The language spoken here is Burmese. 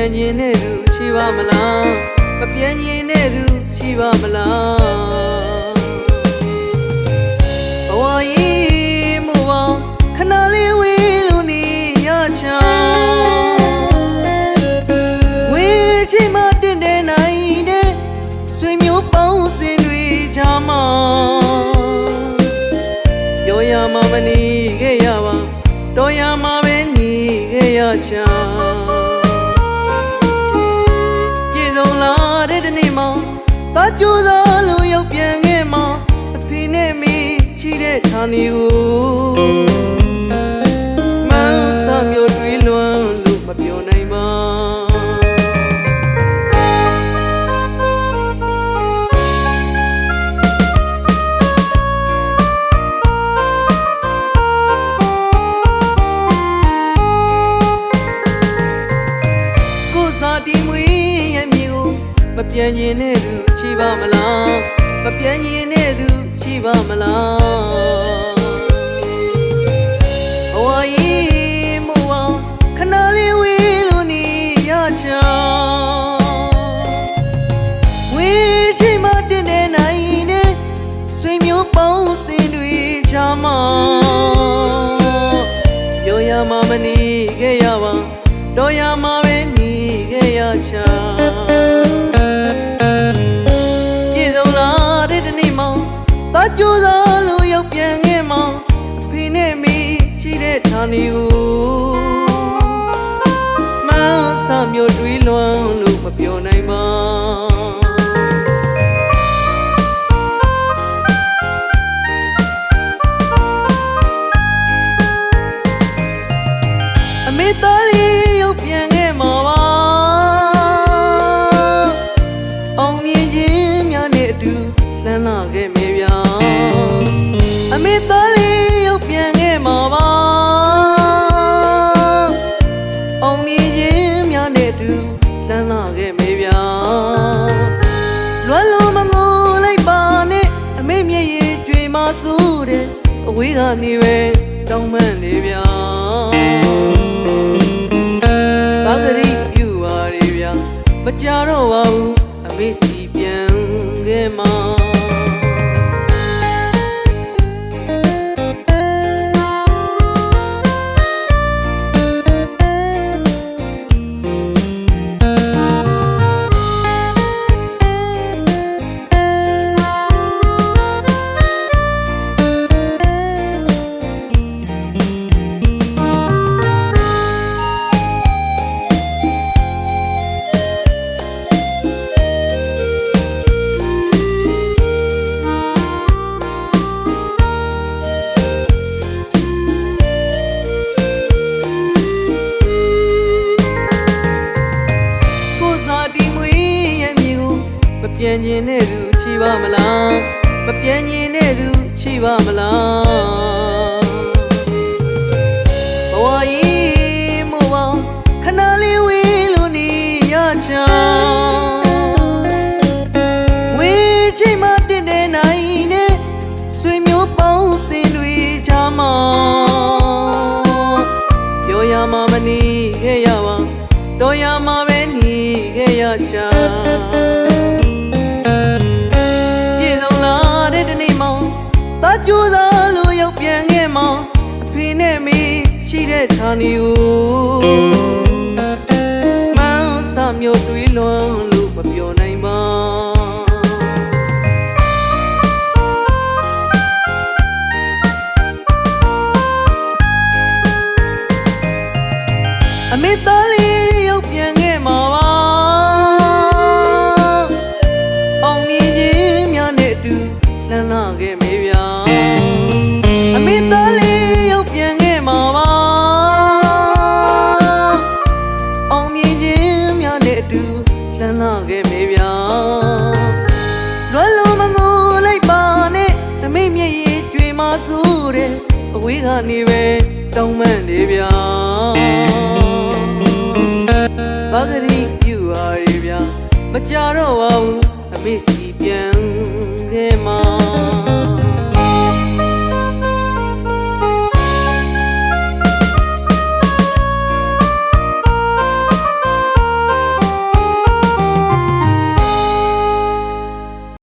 ပြန်ရင်တဲ့သူရှိပါမလားမပြန်ရင်တဲ့သူရှိပါမလားဘဝကြီးမူပါခဏလေးဝေးလို့နေရချာဝေးချိန်မှတင်တဲ့နိုင်တဲ့ဆွေမျိုးပေါင်းစင်တွေချာမှာပြောရမှာမနေခဲ့ရပါတော်ရမှာပဲနေခဲ့ရချာ တာကြိုးစားလို့ရောက်ပြန်ခဲ့မှာအဖေနဲ့မိရှိတဲ့ဌာနီကိုမန်းစမျိုးတွေးလွန်းလို့မပြောနိုင်ပါကိုယ်စားတီမွေးရဲ့မြေကိုမပြန်ရင်တဲ့သူ ရှိပါမလားမပြန်ရင်တဲ့သူရှိပါမလားဘဝကြီးမို့ပါခဏလေးဝေးလို့နေရချာဝေးချိန်မှတင်တဲ့နိုင်နဲ့ဆွေမျိုးပေါင်းသင်တွေချာမှာ ကြိုးစားလို့ရောက်ပြန်ခဲ့မှာအဖေနဲ့မိရှိတဲ့ဌာနီကိုမဆာမျိုးတွေးလွန်းလို့မပြောနိုင်ပါအမေသားလေးရောက်ပြန်ခဲ့မှာပါအောင်မြင်ခြင်းများနဲ့အတူလှမ်းလာခဲ့မြေဗျာ နဲ့အတူလှမ်းလာခဲ့မြေဗျာလွယ်လုံးမငိုလိုက်ပါနဲ့အမေမျက်ရည်ကြွေမဆူတဲ့အဝေးကနေပဲတောင်းပန်နေဗျာသာဂရိပြုပါရေဗျာမကြတော့ပါဘူးအမေစီပြန်ခဲ့မှာ ပြန်ခြင်းတဲ့သူရှိပါမလားမပြန်ခြင်းတဲ့သူရှိပါမလားဘဝကြီးမို့ပါခဏလေးဝေးလို့နေရချာဝေးချိန်မှတင်တဲ့နိုင်နဲ့ဆွေမျိုးပေါင်းသင်တွေချာမှာပြောရမှာမနေခဲ့ရပါတော်ရမှာပဲနေခဲ့ရချာ တာကြိုးစားလို့ရောက်ပြန်ခဲ့မှာအဖေနဲ့မေရှိတဲ့ဌာနီကို မငိုလိုက်ပါနဲ့အမေမျက်ရည်ကြွေမဆူတဲ့အဝေးကနေပဲတောင်းပန်နေဗျာဘာဂရိပြုပါရေဗျာမကြတော့ပါဘူးအမေစီပြန်ခဲ့မှာ